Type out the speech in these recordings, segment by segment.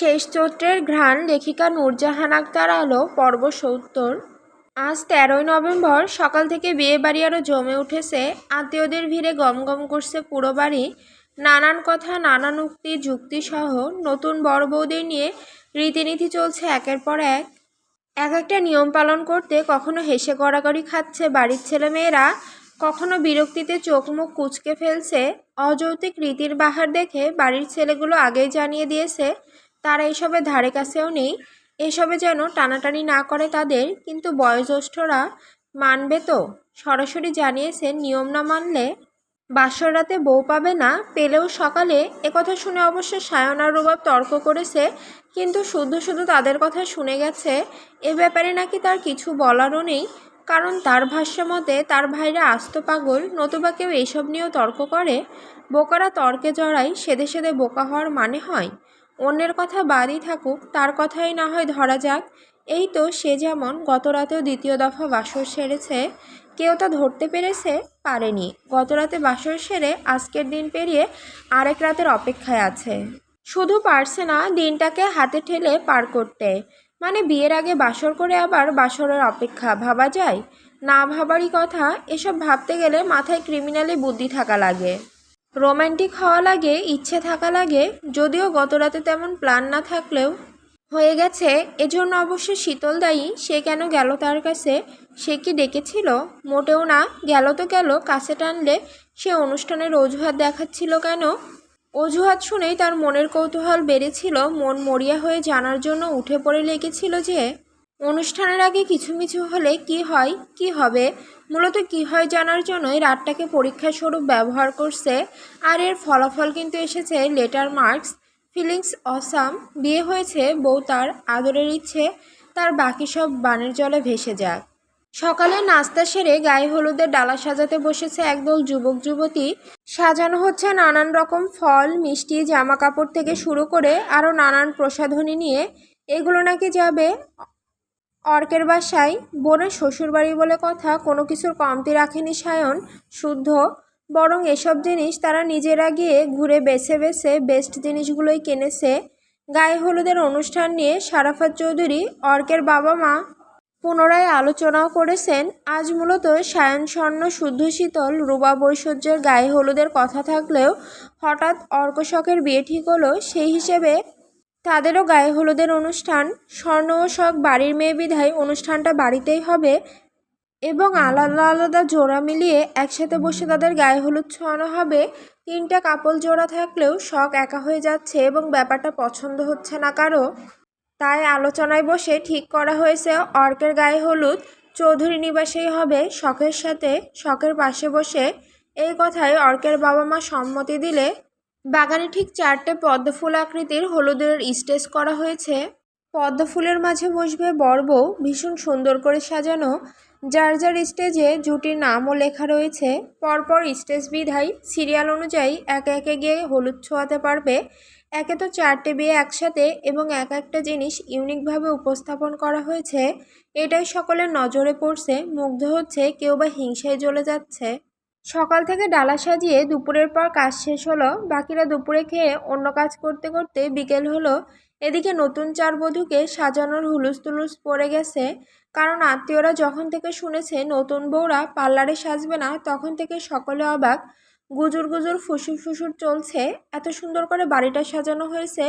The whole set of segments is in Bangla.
শেষ চৈত্রের ঘ্রাণ লেখিকা নূরজাহান আক্তার আলো, পর্ব সত্তর। আজ তেরোই নভেম্বর সকাল থেকে বিয়ে বাড়ি আরও জমে উঠেছে। আত্মীয়দের ভিড়ে গমগম করছে পুরো বাড়ি। নানান কথা, নানান উক্তি যুক্তিসহ নতুন বড় বৌদের নিয়ে রীতিনীতি চলছে একের পর এক। এক একটা নিয়ম পালন করতে কখনো হেসে গড়াগড়ি খাচ্ছে বাড়ির ছেলেমেয়েরা, কখনো বিরক্তিতে চোখ মুখ কুচকে ফেলছে। অযৌক্তিক রীতির বাহার দেখে বাড়ির ছেলেগুলো আগেই জানিয়ে দিয়েছে তারা এসবের ধারে কাছেও নেই। এসবে যেন টানাটানি না করে তাদের, কিন্তু বয়োজ্যেষ্ঠরা মানবে তো? সরাসরি জানিয়েছেন, নিয়ম না মানলে বাসর রাতে বউ পাবে না। পেলেও সকালে একথা শুনে অবশ্য সায়ন আর রুবাব তর্ক করেছে, কিন্তু শুধু শুধু তাদের কথা শুনে গেছে। এ ব্যাপারে নাকি তার কিছু বলারও নেই, কারণ তার ভাষ্য মতে তার ভাইরা আস্ত পাগল, নতুবা কেউ এসব নিয়েও তর্ক করে। বোকারা তর্কে জড়ায়, সেদে সেদে বোকা হওয়ার মানে হয়। অন্যের কথা বাদই থাকুক, তার কথাই না হয় ধরা যাক। এই তো সে যেমন গত রাতেও দ্বিতীয় দফা বাসর সেরেছে, কেউ তা ধরতে পেরেছে? পারেনি। গত রাতে বাসর সেরে আজকের দিন পেরিয়ে আরেক রাতের অপেক্ষায় আছে। শুধু পারছে না দিনটাকে হাতে ঠেলে পার করতে। মানে বিয়ের আগে বাসর করে আবার বাসরের অপেক্ষা, ভাবা যায়? না ভাবারই কথা, এসব ভাবতে গেলে মাথায় ক্রিমিনালি বুদ্ধি থাকা লাগে। রোম্যান্টিক হওয়া লাগে, ইচ্ছে থাকা লাগে, যদিও গত রাতে তেমন প্ল্যান না থাকলেও। হয়ে গেছে, এজন্য অবশ্য শীতল দায়ী, সে কেন গেল তার কাছে? সে কি ডেকেছিল? মোটেও না, গেল তো গেল, কাছে টানলে সে অনুষ্ঠানের অজুহাত দেখাচ্ছিল কেন? অজুহাত শুনেই তার মনের কৌতূহল বেড়েছিল, মন মরিয়া হয়ে জানার জন্য উঠে পড়ে লেগেছিল যে অনুষ্ঠানের আগে কিছু মিছু হলে কি হয়, কি হবে? মূলত কি হয় জানার জন্যই রাতটাকে পরীক্ষা স্বরূপ ব্যবহার করছে। আর এর ফলাফল কিন্তু এসেছে লেটার মার্কস, ফিলিংস অসাম, বিয়ে হয়েছে বউ তার আদরের ইচ্ছে, তার বাকি সব বানের জলে ভেসে যাক। সকালে নাস্তা সেরে গায়ে হলুদের ডালা সাজাতে বসেছে একদল যুবক যুবতী। সাজানো হচ্ছে নানান রকম ফল, মিষ্টি জামা কাপড় থেকে শুরু করে আরও নানান প্রসাধনী নিয়ে। এগুলো নাকি যাবে অর্কের বাসায় বোনের শ্বশুরবাড়ি বলে কথা কোনো কিছুর কমতি রাখেনি সায়ন, শুদ্ধ। বরং এসব জিনিস তারা নিজেরা গিয়ে ঘুরে বেছে বেছে বেস্ট জিনিসগুলোই কিনেছে। গায়ে হলুদের অনুষ্ঠান নিয়ে সারাফাত চৌধুরী অর্কের বাবা মা পুনরায় আলোচনাও করেছেন। আজ মূলত সায়ন স্বর্ণ, শুদ্ধ, শীতল রুবা বৈশ্বর্যের গায়ে হলুদের কথা থাকলেও হঠাৎ অর্কশকের বিয়ে ঠিক হলো সেই হিসেবে তাদেরও গায়ে হলুদের অনুষ্ঠান, স্বর্ণ ও শখ বাড়ির মেয়ে বিধায় অনুষ্ঠানটা বাড়িতেই হবে এবং আলাদা আলাদা জোড়া মিলিয়ে একসাথে বসে তাদের গায়ে হলুদ ছোঁয়ানো হবে। তিনটা কাপল জোড়া থাকলেও শখ একা হয়ে যাচ্ছে এবং ব্যাপারটা পছন্দ হচ্ছে না কারও। তাই আলোচনায় বসে ঠিক করা হয়েছে, অর্কের গায়ে হলুদ, চৌধুরী নিবাসেই হবে, শখের সাথে, শখের পাশে বসে। এই কথায় অর্কের বাবা মা সম্মতি দিলে বাগানে ঠিক চারটে পদ্ম ফুল আকৃতির হলুদের স্টেজ করা হয়েছে। পদ্ম ফুলের মাঝে বসবে বর বউ ভীষণ সুন্দর করে সাজানো। যার যার স্টেজে জুটির নামও লেখা রয়েছে। পরপর স্টেজ বিধায় সিরিয়াল অনুযায়ী একে একে গিয়ে হলুদ ছোঁয়াতে পারবে। একে তো চারটে বিয়ে একসাথে এবং এক একটা জিনিস ইউনিকভাবে উপস্থাপন করা হয়েছে। এটাই সকলের নজরে পড়ছে, মুগ্ধ হচ্ছে, কেউ বা হিংসায় জ্বলে যাচ্ছে। সকাল থেকে ডালা সাজিয়ে দুপুরের পর কাজ শেষ হলো। বাকিরা দুপুরে খেয়ে অন্য কাজ করতে করতে বিকেল হলো। এদিকে নতুন চার বধূকে সাজানোর হুলুস তুলুস পড়ে গেছে। কারণ আত্মীয়রা যখন থেকে শুনেছে নতুন বউরা পার্লারে সাজবে না, তখন থেকে সকলে অবাক। গুজুর গুজুর ফুসুর ফুসুর চলছে। এত সুন্দর করে বাড়িটা সাজানো হয়েছে।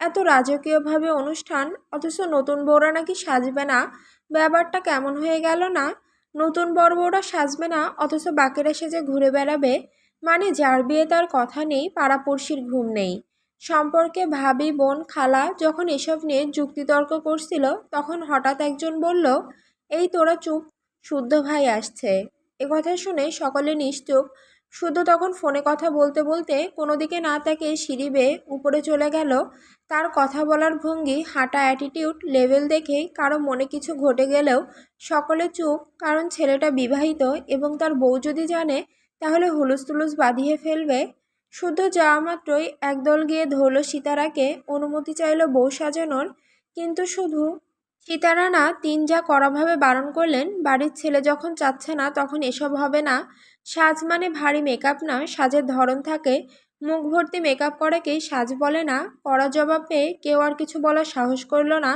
এত রাজকীয়ভাবে অনুষ্ঠান। অথচ নতুন বউরা নাকি সাজবে না। ব্যাপারটা কেমন হয়ে গেল না? নতুন বড় বউরা সাজবে না, অথচ বাকেরা সেজে ঘুরে বেড়াবে মানে যার বিয়ে তার কথা নেই, পাড়াপড়শির ঘুম নেই। সম্পর্কে ভাবি, বোন, খালা যখন এসব নিয়ে যুক্তিতর্ক করছিল, তখন হঠাৎ একজন বলল, এই তোরা চুপ, শুদ্ধ ভাই আসছে। এ কথা শুনে সকলে নিশ্চুপ শুদ্ধ তখন ফোনে কথা বলতে বলতে কোনো দিকে না তাকে সিঁড়ি বেয়ে উপরে চলে গেল। তার কথা বলার ভঙ্গি, হাঁটা অ্যাটিটিউড লেভেল দেখেই কারও মনে কিছু ঘটে গেলেও সকলে চুপ, কারণ ছেলেটা বিবাহিত এবং তার বউ যদি জানে, তাহলে হুলুস তুলুস বাঁধিয়ে ফেলবে। শুদ্ধ যাওয়া মাত্রই একদল গিয়ে ধরল সীতারাকে, অনুমতি চাইল বউ সাজানোর। কিন্তু শুধু সীতারা না তিন যা কড়াভাবে বারণ করলেন, বাড়ির ছেলে যখন চাচ্ছে না তখন এসব হবে না। সাজ মানে ভারী মেকআপ না সাজের ধরন থাকে। মুখ ভর্তি মেকআপ করাকেই সাজ বলে না, কড়া জবাব পেয়ে কেউ আর কিছু বলার সাহস করল না।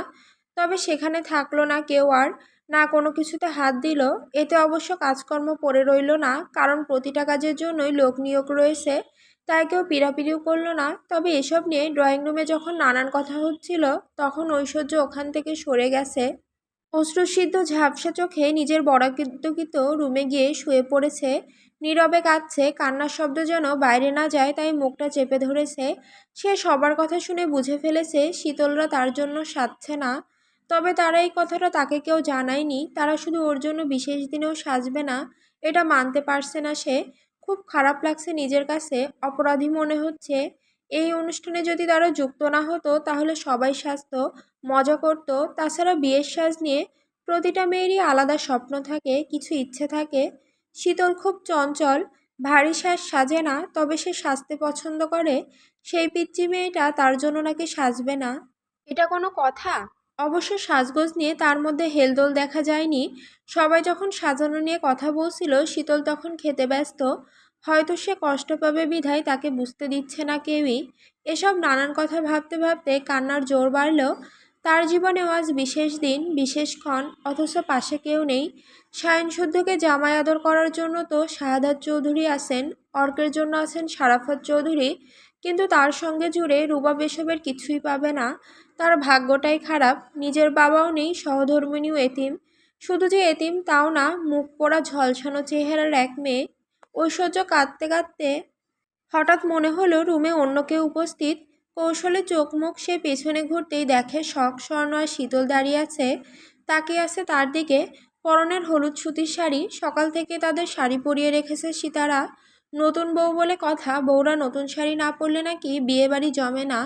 তবে সেখানে থাকল না কেউ আর, না কোনো কিছুতে হাত দিল। এতে অবশ্য কাজকর্ম পড়ে রইল না, কারণ প্রতিটা কাজের জন্যই লোক নিয়োগ রয়েছে। তাই কেউ পিড়াপিড়িও করল না। তবে এসব নিয়ে ড্রয়িং রুমে যখন নানান কথা হচ্ছিল, তখন ঐশ্বর্য ওখান থেকে সরে গেছে। অশ্রুসিদ্ধ ঝাপসা চোখে নিজের বরাকিত রুমে গিয়ে শুয়ে পড়েছে। নীরবে কাঁদছে, কান্নার শব্দ যেন বাইরে না যায়, তাই মুখটা চেপে ধরেছে। সে সবার কথা শুনে বুঝে ফেলেছে, শীতলরা তার জন্য সাজছে না। তবে তারা এই কথাটা তাকে কেউ জানায়নি। তারা শুধু ওর জন্য বিশেষ দিনেও সাজবে না, এটা মানতে পারছে না সে। খুব খারাপ লাগছে নিজের কাছে। অপরাধী মনে হচ্ছে, এই অনুষ্ঠানে যদি তারা যুক্ত না হতো তাহলে সবাই সাজত, মজা করত। তাছাড়া বিয়ের সাজ নিয়ে প্রতিটা মেয়েরই আলাদা স্বপ্ন থাকে, কিছু ইচ্ছে থাকে। শীতল খুব চঞ্চল, ভারী সাজ সাজে না, তবে সে সাজতে পছন্দ করে। সেই পিচ্চি মেয়েটা তার জন্য নাকি সাজবে না। এটা কোনো কথা? অবশ্য সাজগোজ নিয়ে তার মধ্যে হেলদোল দেখা যায়নি। সবাই যখন সাজানো নিয়ে কথা বলছিল, শীতল তখন খেতে ব্যস্ত। হয়তো সে কষ্ট পাবে বিধায় তাকে বুঝতে দিচ্ছে না কেউই। এসব নানান কথা ভাবতে ভাবতে কান্নার জোর বাড়লেও তার জীবনেও আজ বিশেষ দিন বিশেষক্ষণ অথচ পাশে কেউ নেই। সায়ন শুদ্ধকে জামাই আদর করার জন্য তো শাহাদাত চৌধুরী আছেন, অর্কের জন্য আছেন সারাফত চৌধুরী, কিন্তু তার সঙ্গে জুড়ে রুবাব এসবের কিছুই পাবে না। তার ভাগ্যটাই খারাপ, নিজের বাবাও নেই, সহধর্মিনীও এতিম। শুধু যে এতিম তাও না, মুখ পোড়া ঝলসানো চেহারার এক মেয়ে ঐশ্বর্য কাঁদতে কাঁদতে হঠাৎ মনে হলো রুমে অন্য কেউ উপস্থিত। কৌশলে চোখ মুখ সে পেছনে ঘুরতেই দেখে শখ, স্বর্ণ আর শীতল দাঁড়িয়ে আছে। তাকিয়ে আছে তার দিকে। পরনের হলুদ সুতির শাড়ি। সকাল থেকে তাদের শাড়ি পরিয়ে রেখেছে সীতারা। নতুন বউ বলে কথা। বউরা নতুন শাড়ি না পরলে নাকি বিয়ে বাড়ি জমে না।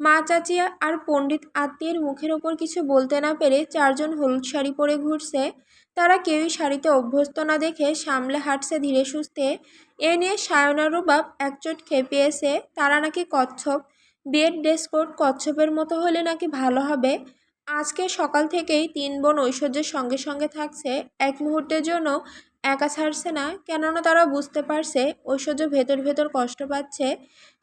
মা, চাচি আর পণ্ডিত আত্মীয়ের মুখের ওপর কিছু বলতে না পেরে চারজন হলুদ শাড়ি পরে ঘুরছে। তারা কেউই শাড়িতে অভ্যস্ত না দেখে সামলে হাঁটছে ধীরে সুস্থে। এ নিয়ে সায়না রুবাব একচোট খেপিয়েছে, তারা নাকি কচ্ছপ। বিয়ের ড্রেস কোড কচ্ছপের মতো হলে নাকি ভালো হবে। আজকে সকাল থেকেই তিন বোন ঐশ্বর্যের সঙ্গে সঙ্গে থাকছে। এক মুহূর্তের জন্য একা ছাড়ছে না, কেননা তারা বুঝতে পারছে ঐশ্বর্য ভেতর ভেতর কষ্ট পাচ্ছে।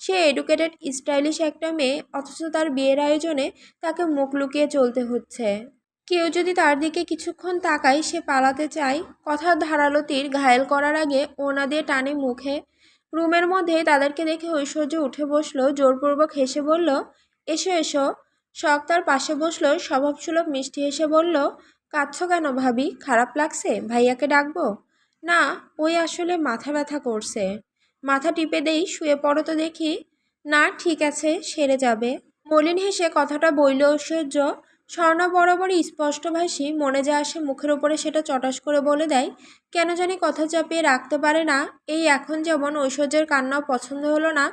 সে এডুকেটেড স্টাইলিশ একটা মেয়ে, অথচ তার বিয়ের আয়োজনে তাকে মুখ লুকিয়ে চলতে হচ্ছে। কেউ যদি তার দিকে কিছুক্ষণ তাকায়, সে পালাতে চায়। কথার ধারালো তীর ঘায়েল করার আগে ওনা দিয়ে টানে মুখে। রুমের মধ্যে তাদেরকে দেখে ঐশ্বর্য উঠে বসল, জোরপূর্বক হেসে বলল, এসো এসো। শখ তার পাশে বসল, স্বভাবসুলভ মিষ্টি হেসে বলল, কাঁদছ কেন ভাবি? খারাপ লাগছে? ভাইয়াকে ডাকবো? না, ওই আসলে মাথা ব্যথা করছে। মাথা টিপে দেই, শুয়ে পড়ো তো দেখি। না, ঠিক আছে, সেরে যাবে। মলিন হেসে কথাটা বইল ঐশ্বর্য স্বর্ণ বরাবরই স্পষ্টভাষী মনে যা আসে মুখের ওপরে সেটা চটাস করে বলে দেয়, কেন জানি কথা চাপিয়ে রাখতে পারে না, এই এখন যেমন ঐশ্বর্যের কান্নাও পছন্দ হলো না,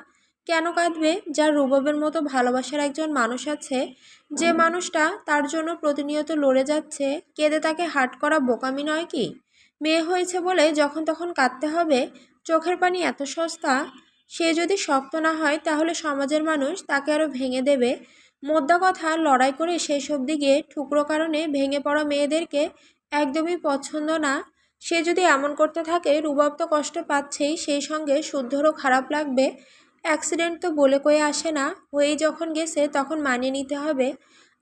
কেন কাঁদবে, যার রুববের মতো ভালোবাসার একজন মানুষ আছে, যে মানুষটা তার জন্য প্রতিনিয়ত লড়ে যাচ্ছে, কেঁদে তাকে হাট করা বোকামি নয় কি? মেয়ে হয়েছে বলে যখন তখন কাঁদতে হবে, চোখের পানি এত সস্তা, সে যদি শক্ত না হয় তাহলে সমাজের মানুষ তাকে আরও ভেঙে দেবে মোদ্দা কথা লড়াই করে শেষ অবধি ঠুকরো কারণে ভেঙে পড়া মেয়েদেরকে একদমই পছন্দ না। সে যদি এমন করতে থাকে, রুবাব তো কষ্ট পাচ্ছেই, সেই সঙ্গে শুদ্ধরও খারাপ লাগবে। অ্যাক্সিডেন্ট তো বলে কয়ে আসে না, হয়েই যখন গেছে তখন মানিয়ে নিতে হবে।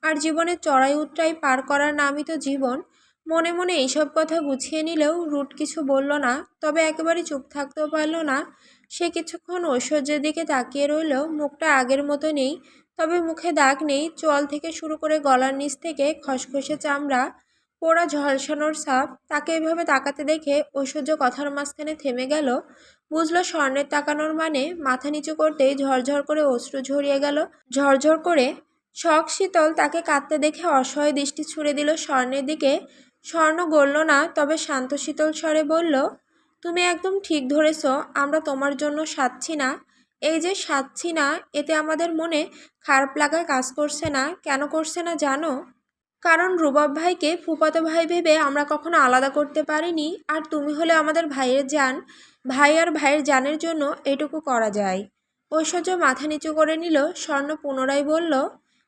আর জীবনের চড়াই উতরাই পার করার নামই তো জীবন। মনে মনে এইসব কথা গুছিয়ে নিলেও রুট কিছু বলল না, তবে একেবারে চুপ থাকতেও পারল না। সে কিছুক্ষণ ঐশ্বর্যের দিকে তাকিয়ে রইল মুখটা আগের মতো নেই তবে মুখে দাগ নেই, চোয়াল থেকে শুরু করে গলার নিচ থেকে খসখসে চামড়া, পোড়া ঝলসানোর সাপ তাকে এভাবে তাকাতে দেখে ঐশ্বর্য কথার মাঝখানে থেমে গেল। বুঝলো স্বর্ণের তাকানোর মানে মাথা নিচু করতেই ঝরঝর করে অশ্রু ঝরিয়ে গেল। ঝরঝর করে শখ শীতল তাকে কাঁদতে দেখে অসহায় দৃষ্টি ছুড়ে দিল স্বর্ণের দিকে। স্বর্ণ গড়ল না, তবে শান্ত শীতল স্বরে বলল, তুমি একদম ঠিক ধরেছ, আমরা তোমার জন্য সাচ্ছি না। এই যে সাচ্ছি না, এতে আমাদের মনে খারাপ লাগা কাজ করছে না, কেন করছে না জানো? কারণ রুবাব ভাইকে ফুপাতো ভাই ভেবে আমরা কখনো আলাদা করতে পারিনি, আর তুমি হলে আমাদের ভাইয়ের যান ভাই আর ভাইয়ের যানের জন্য এটুকু করা যায়। ঐশ্বর্য মাথা নিচু করে নিল, স্বর্ণ পুনরায় বলল,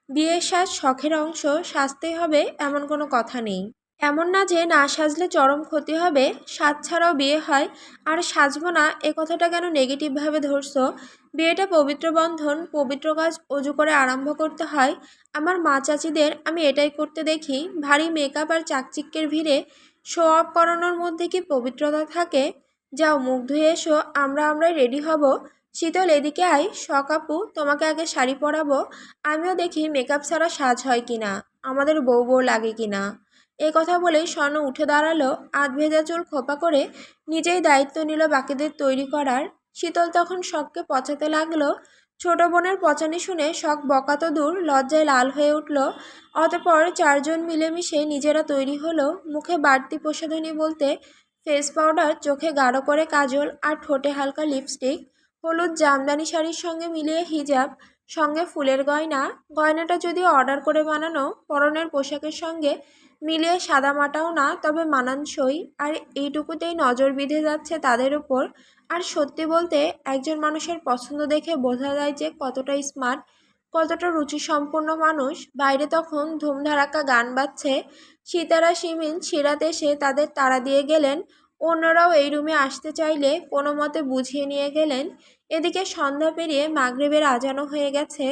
বিয়ের সাজ শখের অংশ, সাজতেই হবে, এমন কোনো কথা নেই। এমন না যে না সাজলে চরম ক্ষতি হবে, সাজ ছাড়াও বিয়ে হয়। আর সাজবো না, এ কথাটা কেন নেগেটিভভাবে ধরছো? বিয়েটা পবিত্র বন্ধন, পবিত্র কাজ অজু করে আরম্ভ করতে হয়। আমার মা চাচিদের আমি এটাই করতে দেখি, ভারী মেকআপ আর চাকচিক্যের ভিড়ে শো অফ করানোর মধ্যে কি পবিত্রতা থাকে? যাও মুখ ধুয়ে এসো, আমরা আমরাই রেডি হব। শীতল, এদিকে আয়। আপু, তোমাকে আগে শাড়ি পরাবো। আমিও দেখি মেকআপ ছাড়া সাজ হয় কিনা, আমাদের বউ বউ লাগে কিনা। এই কথা বলেই স্বর্ণ উঠে দাঁড়াল, আধ ভেজা চুল খোপা করে নিজেই দায়িত্ব নিল বাকিদের তৈরি করার। শীতল তখন শখকে পচাতে লাগল। ছোট বোনের পচানি শুনে শখ বকাত দূর, লজ্জায় লাল হয়ে উঠল। অতপর চারজন মিলেমিশে নিজেরা তৈরি হলো। মুখে বাড়তি প্রসাধনী বলতে ফেস পাউডার, চোখে গাঢ় করে কাজল আর ঠোঁটে হালকা লিপস্টিক, হলুদ জামদানি শাড়ির সঙ্গে মিলিয়ে হিজাব, সঙ্গে ফুলের গয়না। গয়নাটা যদি অর্ডার করে বানানো, পরনের পোশাকের সঙ্গে মিলিয়ে সাদামাটাও না, তবে মানানসই। আর এইটুকুতেই নজর বিঁধে যাচ্ছে তাদের উপর। আর সত্যি বলতে, একজন মানুষের পছন্দ দেখে বোঝা যায় যে কতটা স্মার্ট, কতটা রুচিসম্পন্ন মানুষ। বাইরে তখন ধুমধারাক্কা গান বাজছে। সীতারা সিমিন সিরাত এসে তাদের তাড়া দিয়ে গেলেন। অন্যরাও এই রুমে আসতে চাইলে কোনো মতে বুঝিয়ে নিয়ে গেলেন। এদিকে সন্ধ্যা পেরিয়ে মাগরিবের আজানো হয়ে গেছে।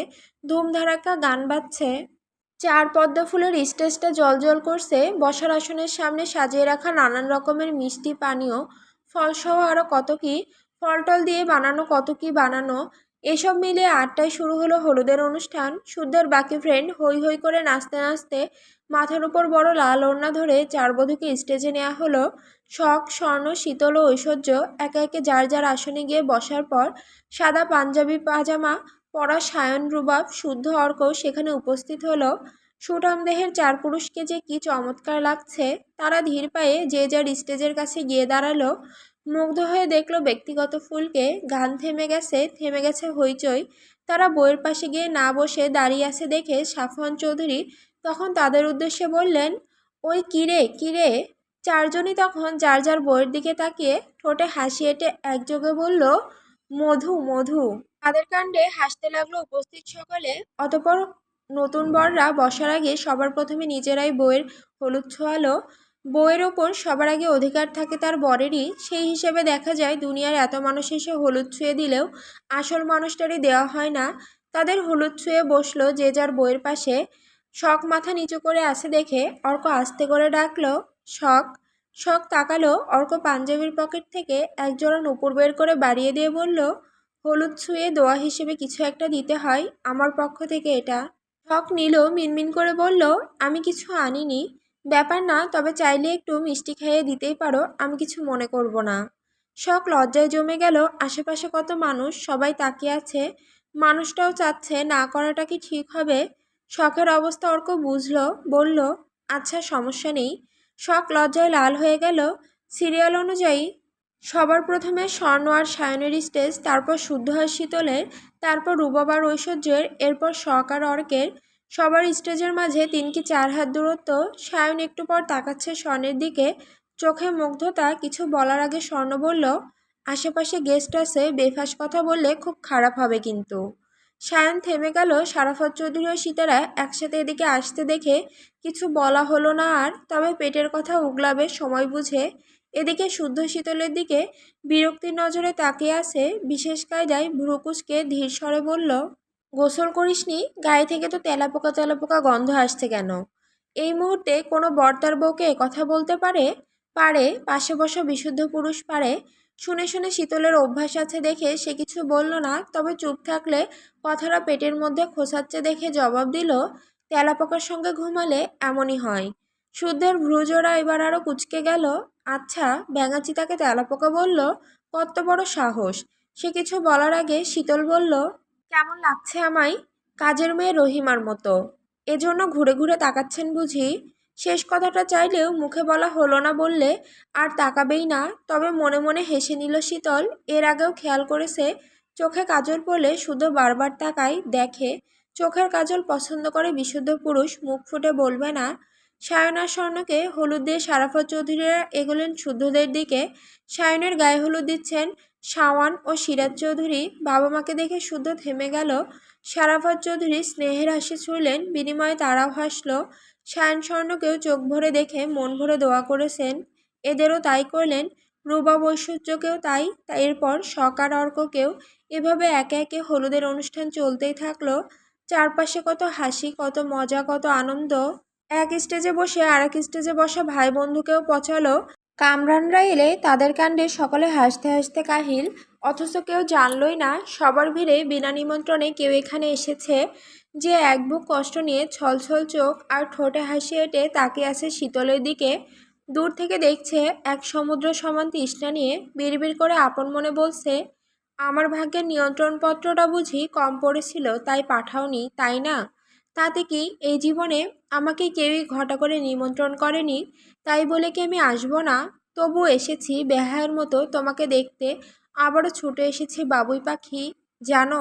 ধুমধারাক্কা গান বাজছে। চার পদ্ম ফুলের স্টেজটা জলজল করছে, বসার আসনের সামনে সাজিয়ে রাখা নানান রকমের মিষ্টি পানীয়, ফলসহ আরও কত কি, ফলটল দিয়ে বানানো কত কি বানানো, এসব মিলিয়ে আটটায় শুরু হলো হলুদের অনুষ্ঠান। শুদ্ধের বাকি ফ্রেন্ড হই হই করে নাচতে নাচতে মাথার উপর বড় লাল ওড়না ধরে চার বধূকে স্টেজে নেওয়া হলো। শখ, স্বর্ণ, শীতল ও ঐশ্বর্য একে একে যার যার আসনে গিয়ে বসার পর সাদা পাঞ্জাবি, পাজামা পরা সায়ন রুবাব শুদ্ধ অর্ক সেখানে উপস্থিত হলো। সুঠাম দেহের চার পুরুষকে যে কি চমৎকার লাগছে, তারা ধীর পায়ে যে যার স্টেজের কাছে গিয়ে দাঁড়াল, মুগ্ধ হয়ে দেখল ব্যক্তিগত ফুলকে গান থেমে গেছে থেমে গেছে হইচই। তারা বইয়ের পাশে গিয়ে না বসে দাঁড়িয়ে আছে দেখে সাফওয়ান চৌধুরী তখন তাদের উদ্দেশ্যে বললেন, ওই কিরে কিরে চারজনই তখন যার যার বইয়ের দিকে তাকিয়ে ঠোঁটে হাসি এঁটে একযোগে বলল, মধু মধু। তাদের কাণ্ডে হাসতে লাগল উপস্থিত সকলে, অতপর নতুন বররা বসার আগে সবার প্রথমে নিজেরাই বইয়ের হলুদ ছোঁয়ালো। বইয়ের ওপর সবার আগে অধিকার থাকে তার বরেরই, সেই হিসেবে দেখা যায় দুনিয়ার এত মানুষ এসে হলুদ ছুঁয়ে দিলেও আসল মানুষটারই দেওয়া হয় না। তাদের হলুদ ছুঁয়ে বসল যে যার বইয়ের পাশে। শখ মাথা নিচু করে আসে দেখে অর্ক আস্তে করে ডাকলো, শখ। শখ তাকালো, অর্ক পাঞ্জাবির পকেট থেকে একজোড়া নুপুর বের করে বাড়িয়ে দিয়ে বলল হলুদ ছুঁয়ে দোয়া হিসেবে কিছু একটা দিতে হয় আমার পক্ষ থেকে এটা। শখ নিল, মিনমিন করে বলল, আমি কিছু আনিনি। ব্যাপার না, তবে চাইলে একটু মিষ্টি খাইয়ে দিতেই পারো, আমি কিছু মনে করব না। শখ লজ্জায় জমে গেল, আশেপাশে কত মানুষ? সবাই তাকিয়ে আছে। মানুষটাও চাচ্ছে, না করাটা কি ঠিক হবে? শখের অবস্থা অর্ক বুঝলো, বলল আচ্ছা সমস্যা নেই। শখ লজ্জায় লাল হয়ে গেল, সিরিয়াল অনুযায়ী সবার প্রথমে স্বর্ণ আর সায়নের স্টেজ, তারপর শুদ্ধ আর শীতলের, তারপর রুবাব আর ঐশ্বর্যের, এরপর শখ আর অর্কের। সবার স্টেজের মাঝে তিন কি চার হাত দূরত্ব, সায়ন একটু পর তাকাচ্ছে স্বর্ণের দিকে। চোখে মুগ্ধতা, কিছু বলার আগে স্বর্ণ বলল, আশেপাশে গেস্ট আছে, বেফাস কথা বললে খুব খারাপ হবে কিন্তু। সায়ন থেমে গেল, সারাফত চৌধুরী ও সীতারা একসাথে এদিকে আসতে দেখে কিছু বলা হলো না আর, তবে পেটের কথা উগলাবে সময় বুঝে এদিকে শুদ্ধ শীতলের দিকে বিরক্তির নজরে তাকিয়ে আছে বিশেষ কায়দায় ভ্রুকুচকে ধীর স্বরে বলল, গোসল করিসনি? গায়ে থেকে তো তেলাপোকা তেলাপোকা গন্ধ আসছে কেন? এই মুহূর্তে কোনো বর্তার বউকে কথা বলতে পারে? পারে, পাশে বসা বিশুদ্ধ পুরুষ পারে। শুনে শুনে শীতলের অভ্যাস আছে দেখে সে কিছু বলল না, তবে চুপ থাকলে কথাটা পেটের মধ্যে খোসাচ্ছে দেখে জবাব দিল, তেলাপোকার সঙ্গে ঘুমালে এমনই হয়। শুদ্ধের ভ্রুজোড়া এবার আরও কুচকে গেল। আচ্ছা ব্যাঙাচি তাকে তেলাপোকা বলল, কত বড় সাহস। সে কিছু বলার আগে শীতল বলল, কেমন লাগছে আমায়? কাজের মেয়ে রহিমার মতো। এজন্য ঘুরে ঘুরে তাকাচ্ছেন বুঝি। শেষ কথাটা চাইলেও মুখে বলা হলো না বললে আর তাকাবেই না। তবে মনে মনে হেসে নিল শীতল, এর আগেও খেয়াল করেছে, চোখে কাজল পড়লে শুধু বারবার তাকায়, দেখে। চোখের কাজল পছন্দ করে বিশুদ্ধ পুরুষ, মুখ ফুটে বলবে না। সায়না স্বর্ণকে হলুদ দিয়ে সারাফত চৌধুরীরা এগোলেন শুদ্ধদের দিকে। সায়নের গায়ে হলুদ দিচ্ছেন শাওয়ান ও সিরাজ চৌধুরী। বাবা মাকে দেখে শুদ্ধ থেমে গেল। সারাফাত চৌধুরী স্নেহের হাসি ছুঁলেন বিনিময়ে তারাও হাসল। সায়ন স্বর্ণকেও চোখ ভরে দেখে মন ভরে দোয়া করেছেন। এদেরও তাই করলেন, রূপা ঐশ্বর্যকেও তাই। এরপর সকার অর্ককেও এভাবে একে একে হলুদের অনুষ্ঠান চলতেই থাকল। চারপাশে কত হাসি, কত মজা, কত আনন্দ। এক স্টেজে বসে আর এক স্টেজে বসা ভাই বন্ধুকেও পচালো। কামরানরা এলে তাদের কাণ্ডে সকলে হাসতে হাসতে কাহিল, অথচ কেউ জানলই না, সবার ভিড়ে বিনা নিমন্ত্রণে কেউ এখানে এসেছে যে এক বুক কষ্ট নিয়ে ছলছল চোখ আর ঠোঁটে হাসি এঁটে তাকিয়ে আছে শীতলের দিকে। দূর থেকে দেখছে এক সমুদ্র সমান তৃষ্ণা নিয়ে বিড়বিড় করে আপন মনে বলছে, আমার ভাগ্যের নিয়ন্ত্রণপত্রটা বুঝি কম পড়েছিল, তাই পাঠাওনি, তাই না? তাতে কি এই জীবনে আমাকে কেউই ঘটা করে নিমন্ত্রণ করেনি? তাই বলে কি আমি আসব না? তবু এসেছি, বেহায়ের মতো তোমাকে দেখতে। আবারও ছুটে এসেছি বাবুই পাখি। জানো,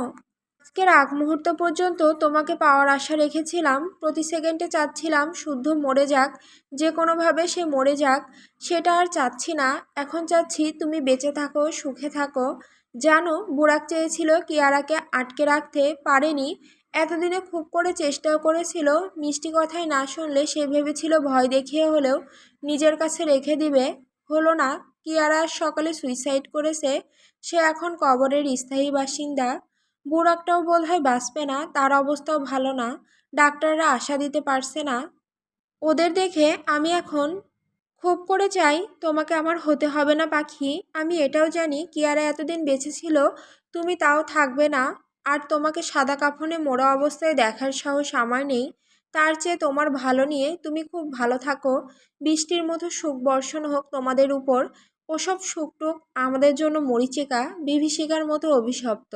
আজকের আগ মুহূর্ত পর্যন্ত তোমাকে পাওয়ার আশা রেখেছিলাম। প্রতি সেকেন্ডে চাচ্ছিলাম শুদ্ধ মরে যাক। যে কোনোভাবে সে মরে যাক, সেটা আর চাচ্ছি না। এখন চাচ্ছি তুমি বেঁচে থাকো, সুখে থাকো। জানো, বুড়াক চেয়েছিল কিয়ারাকে আটকে রাখতে পারেনি। এতদিনে খুব করে চেষ্টাও করেছিল, মিষ্টি কথায় না শুনলে সে ভেবেছিল ভয় দেখিয়ে হলেও নিজের কাছে রেখে দিবে। হলো না কিয়ারা সকালে সুইসাইড করেছে? সে এখন কবরের স্থায়ী বাসিন্দা। বুড়াকটাও বোধ হয় বাঁচবে না, তার অবস্থাও ভালো না, ডাক্তাররা আশা দিতে পারছে না। ওদের দেখে আমি এখন খুব করে চাই, তোমাকে আমার হতে হবে না পাখি, আমি এটাও জানি, কিয়ারা এতদিন বেঁচে ছিল, তুমি তাও থাকবে না। আর তোমাকে সাদা কাফনে মোড়া অবস্থায় দেখার সাহস আমার নেই। তার চেয়ে তোমার ভালো নিয়ে তুমি খুব ভালো থাকো। বৃষ্টির মতো সুখ বর্ষণ হোক তোমাদের উপর। ওসব সুখটুক আমাদের জন্য মরিচিকা, বিভীষিকার মতো অভিশপ্ত।